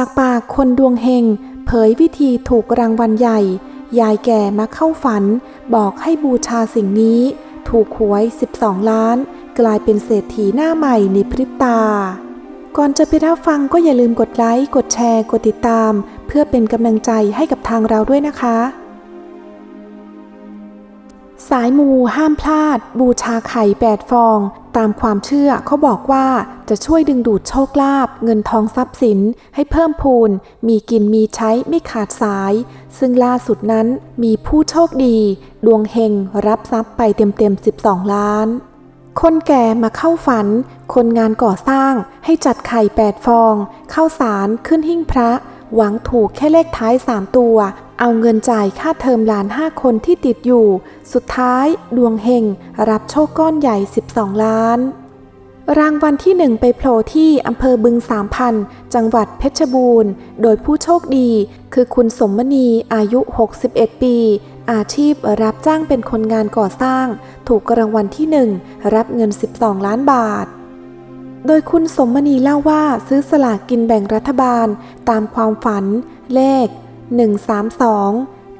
จากปากคนดวงเฮงเผยวิธีถูกรางวัลใหญ่ ยายแก่มาเข้าฝัน บอกให้บูชาสิ่งนี้ ถูกหวย 12 ล้าน กลายเป็นเศรษฐีหน้าใหม่ในพริบตา ก่อนจะไปรับฟังก็อย่าลืมกดไลค์ กดแชร์ กดติดตาม เพื่อเป็นกำลังใจให้กับทางเราด้วยนะคะ สายมูห้ามพลาด บูชาไข่แปดฟอง ตามความเชื่อเขาบอกว่าจะช่วยดึงดูดโชคลาภเงินทองทรัพย์สินให้เพิ่มพูน มีกินมีใช้ไม่ขาดสาย ซึ่งล่าสุดนั้นมีผู้โชคดี ดวงเฮงรับทรัพย์ไปเต็มๆ 12 ล้าน คนแก่มาเข้าฝัน คนงานก่อสร้างให้จัดไข่แปดฟอง เข้าสารขึ้นหิ้งพระ หวังถูกแค่เลขท้าย 3 ตัว เอาเงินจ่ายค่าเทอมหลาน 5 คนที่ติดอยู่ สุดท้ายดวงเฮงรับโชคก้อนใหญ่ 12 ล้าน รางวัลที่หนึ่งไปโผล่ที่อำเภอบึงสามพัน จังหวัดเพชรบูรณ์ โดยผู้โชคดี คือคุณสมมณีอายุ 61 ปี อาชีพรับจ้างเป็นคนงานก่อสร้าง ถูกรางวัลที่หนึ่งรับเงิน 12 ล้านบาท โดยคุณสมมณีเล่าว่าซื้อสลากกินแบ่งรัฐบาลตามความฝัน เลข 132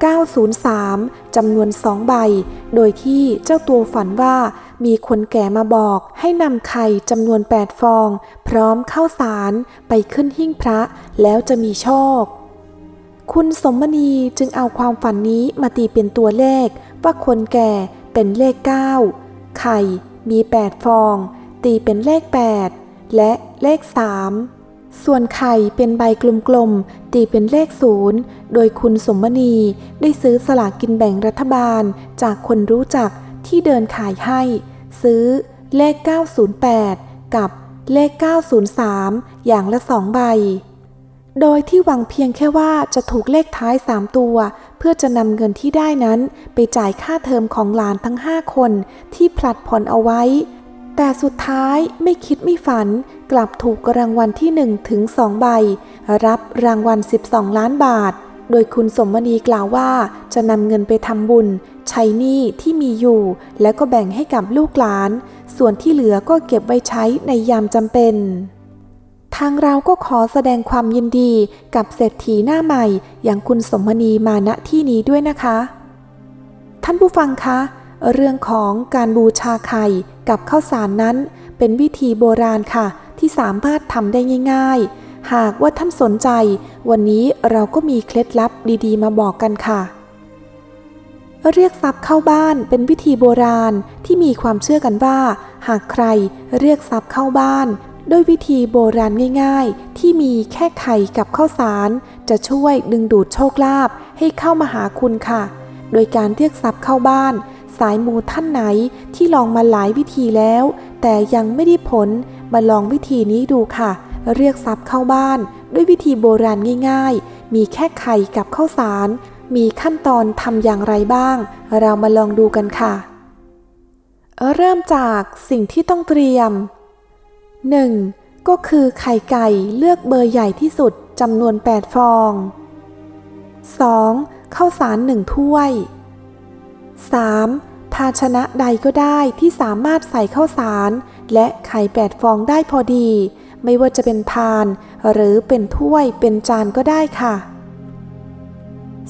903 จำนวน2ใบ โดยที่เจ้าตัวฝันว่ามีคนแก่มาบอกให้นำไข่จำนวน 8 ฟอง พร้อมข้าวสารไปขึ้นหิ้งพระแล้วจะมีโชค คุณสมณีจึงเอาความฝันนี้มาตีเป็นตัวเลข ว่าคนแก่เป็นเลข 9 ไข่มี 8 ฟอง ตีเป็นเลข 8 และเลข 3 ส่วนไข่เป็นใบกลมๆ ตีเป็นเลขศูนย์โดยคุณสมณีได้ซื้อสลากกินแบ่งรัฐบาลจากคนรู้จักที่เดินขายให้ ซื้อเลข 908 กับเลข 903 อย่างละสองใบ โดยที่หวังเพียงแค่ว่าจะถูกเลขท้าย 3 ตัว เพื่อจะนำเงินที่ได้นั้น ไปจ่ายค่าเทอมของหลานทั้ง 5 คนที่ผลัดผ่อนเอาไว้ แต่สุดท้ายไม่คิดไม่ฝันกลับถูกรางวัลที่1ถึง2ใบ รับรางวัล 12 ล้านบาท โดยคุณสมณีกล่าวว่า จะนำเงินไปทำบุญ ใช้หนี้ที่มีอยู่ แล้วก็แบ่งให้กับลูกหลาน ส่วนที่เหลือก็เก็บไว้ใช้ในยามจำเป็นทางเราก็ขอแสดงความยินดีกับเศรษฐีหน้าใหม่ อย่างคุณสมณีมาณที่นี้ด้วยนะคะ ท่านผู้ฟังคะ เรื่องของการบูชาไข่ กับข้าวสารนั้น เป็นวิธีโบราณค่ะ ที่สามารถทำได้ง่าย ๆ หากว่าท่านสนใจ วันนี้เราก็มีเคล็ดลับดีๆ มาบอกกันค่ะเรียกทรัพย์เข้าบ้านเป็นวิธีโบราณที่มีความเชื่อกันว่า หากใครเรียกทรัพย์เข้าบ้าน ด้วยวิธีโบราณง่าย ๆ ที่มีแค่ไข่กับข้าวสาร จะช่วยดึงดูดโชคลาภให้เข้ามาหาคุณค่ะ โดยการเรียกทรัพย์เข้าบ้าน สายมูท่านไหนที่ลองมาหลายวิธีแล้ว แต่ยังไม่ได้ผลมาลองวิธีนี้ดูค่ะ เรียกทรัพย์เข้าบ้าน ด้วยวิธีโบราณง่าย ๆ มีแค่ไข่กับข้าวสาร มีขั้นตอนทำอย่างไรบ้าง เรามาลองดูกันค่ะ เริ่มจากสิ่งที่ต้องเตรียม 1. ก็คือไข่ไก่เลือกเบอร์ใหญ่ที่สุดจำนวน 8 ฟอง 2. ข้าวสาร 1 ถ้วย 3. ภาชนะใดก็ได้ที่สามารถใส่ข้าวสาร และไข่8ฟองได้พอดี ไม่ว่าจะเป็นพาน หรือเป็นถ้วยเป็นจานก็ได้ค่ะ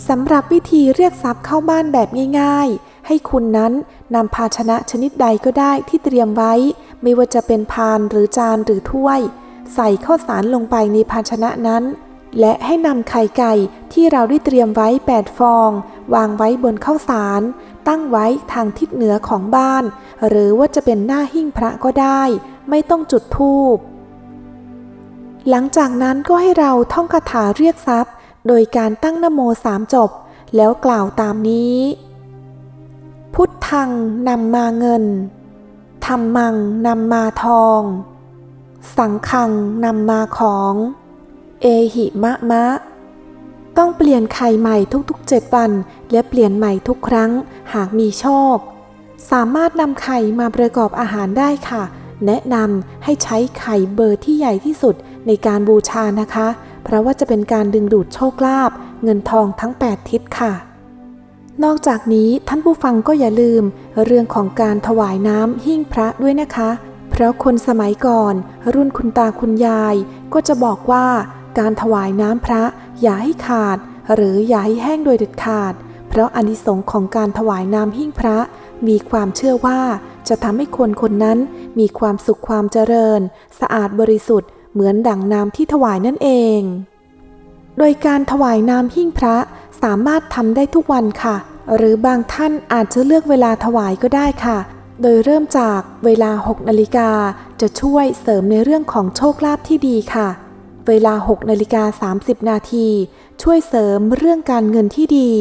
สำหรับวิธีเรียกทรัพย์เข้าบ้านแบบง่าย ๆ ให้คุณนั้นนำภาชนะชนิดใดก็ได้ที่เตรียมไว้ ไม่ว่าจะเป็นพานหรือจานหรือถ้วย ใส่ข้าวสารลงไปในภาชนะนั้น และให้นำไข่ไก่ที่เราได้เตรียมไว้ 8 ฟอง วางไว้บนข้าวสาร ตั้งไว้ทางทิศเหนือของบ้าน หรือว่าจะเป็นหน้าหิ้งพระก็ได้ ไม่ต้องจุดธูป หลังจากนั้นก็ให้เราท่องคาถาเรียกทรัพย์ โดยการตั้งนโมสามจบ แล้วกล่าวตามนี้ พุทธังนำมาเงินธรรมังนำมาทอง สังขังนำมาของ เอหิมะมะ ต้องเปลี่ยนไข่ใหม่ทุกๆ 7 วัน และเปลี่ยนใหม่ทุกครั้ง หากมีโชค สามารถนำไข่มาประกอบอาหารได้ค่ะ แนะนำให้ใช้ไข่เบอร์ที่ใหญ่ที่สุดในการบูชานะคะ เพราะว่าจะเป็นการดึงดูดโชคลาภเงินทองทั้ง 8 ทิศค่ะ นอกจากนี้ท่านผู้ฟังก็อย่าลืม เรื่องของการถวายน้ำหิ้งพระด้วยนะคะ เพราะคนสมัยก่อน รุ่นคุณตาคุณยายก็จะบอกว่า การถวายน้ำพระอย่าให้ขาด หรืออย่าให้แห้งโดยเด็ดขาด เพราะอนิสงส์ของการถวายน้ำหิ้งพระ มีความเชื่อว่าจะทำให้คนคนนั้นมีความสุขความเจริญ สะอาดบริสุทธิ์เหมือนดั่งน้ำที่ถวายนั่นเอง โดยการถวายน้ำหิ้งพระสามารถทำได้ทุกวันค่ะ หรือบางท่านอาจจะเลือกเวลาถวายก็ได้ค่ะ โดยเริ่มจากเวลา 6 นาฬิกาจะช่วยเสริมในเรื่องของโชคลาภที่ดีค่ะ เวลา 6นาฬิกา30 นาทีช่วยเสริมเรื่องการเงินที่ดี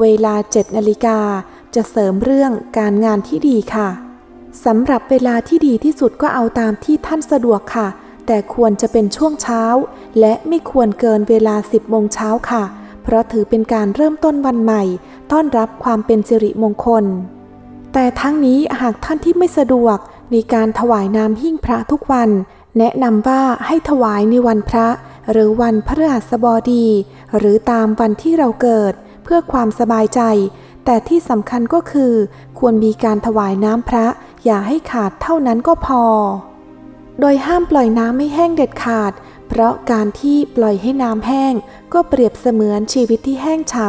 เวลา 7นาฬิกาจะเสริมเรื่องการงานที่ดีค่ะสำหรับเวลาที่ดีที่สุดก็เอาตามที่ท่านสะดวกค่ะ แต่ควรจะเป็นช่วงเช้า และไม่ควรเกินเวลา 10โมงเช้าค่ะ เพราะถือเป็นการเริ่มต้นวันใหม่ ต้อนรับความเป็นสิริมงคล แต่ทั้งนี้หากท่านที่ไม่สะดวกในการถวายน้ำหิ้งพระทุกวัน แนะนำว่าให้ถวายในวันพระ หรือวันพฤหัสบดี หรือตามวันที่เราเกิด เพื่อความสบายใจ แต่ที่สำคัญก็คือ ควรมีการถวายน้ำพระ อย่าให้ขาดเท่านั้นก็พอ โดยห้ามปล่อยน้ำไม่แห้งเด็ดขาด เพราะการที่ปล่อยให้น้ำแห้ง ก็เปรียบเสมือนชีวิตที่แห้งเฉา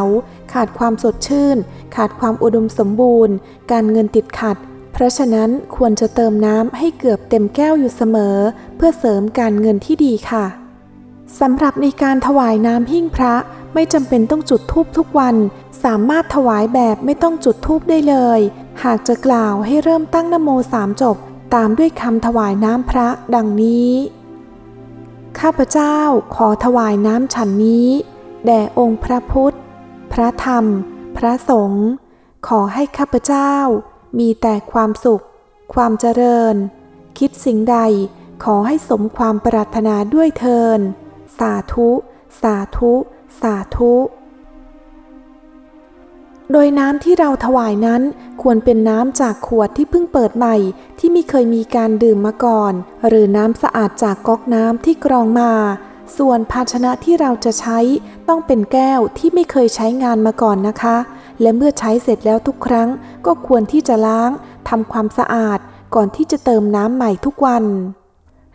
ขาดความสดชื่น ขาดความอุดมสมบูรณ์ การเงินติดขัด ราะฉะนั้นควรจะเติมน้ำให้เกือบเต็มแก้วอยู่เสมอ เพื่อเสริมการเงินที่ดีค่ะสำหรับในการถวายน้ำหิ้งพระไม่จำเป็นต้องจุดธูปทุกวัน สามารถถวายแบบไม่ต้องจุดธูปได้เลย หากจะกล่าวให้เริ่มตั้งนโมสามจบ ตามด้วยคำถวายน้ำพระดังนี้ ข้าพเจ้าขอถวายน้ำฉันนี้ แด่องค์พระพุทธ พระธรรม พระสงฆ์ขอให้ข้าพเจ้า มีแต่ความสุข ความเจริญ คิดสิ่งใดขอให้สมความปรารถนาด้วยเทิน สาธุ สาธุ สาธุ โดยน้ำที่เราถวายนั้นควรเป็นน้ำจากขวดที่เพิ่งเปิดใหม่ที่ไม่เคยมีการดื่มมาก่อน หรือน้ำสะอาดจากก๊อกน้ำที่กรองมา ส่วนภาชนะที่เราจะใช้ต้องเป็นแก้วที่ไม่เคยใช้งานมาก่อนนะคะ และเมื่อใช้เสร็จแล้วทุกครั้งก็ควรที่จะล้างทำความสะอาดก่อนที่จะเติมน้ำใหม่ทุกวัน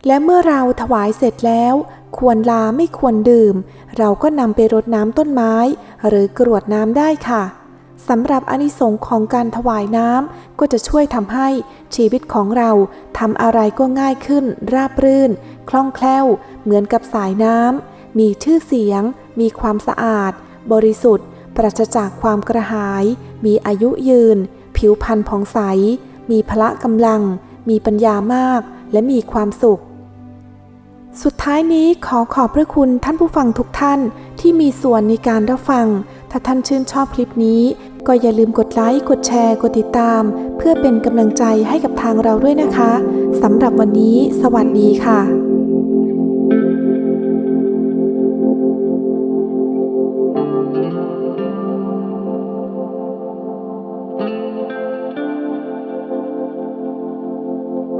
และเมื่อเราถวายเสร็จแล้ว ควรลาไม่ควรดื่ม เราก็นำไปรดน้ำต้นไม้ หรือกรวดน้ำได้ค่ะสำหรับอานิสงส์ของการถวายน้ำก็จะช่วยทำให้ชีวิตของเราทำอะไรก็ง่ายขึ้น ราบรื่น คล่องแคล่ว เหมือนกับสายน้ำมีชื่อเสียง มีความสะอาด บริสุทธิ์ ปราศจากความกระหาย มีอายุยืน ผิวพรรณผ่องใส มีพละกำลัง มีปัญญามาก และมีความสุข สุดท้ายนี้ขอขอบพระคุณท่านผู้ฟังทุกท่านที่มีส่วนในการรับฟัง ถ้าท่านชื่นชอบคลิปนี้ ก็อย่าลืมกดไลค์ กดแชร์ กดติดตาม เพื่อเป็นกำลังใจให้กับทางเราด้วยนะคะสำหรับวันนี้ สวัสดีค่ะ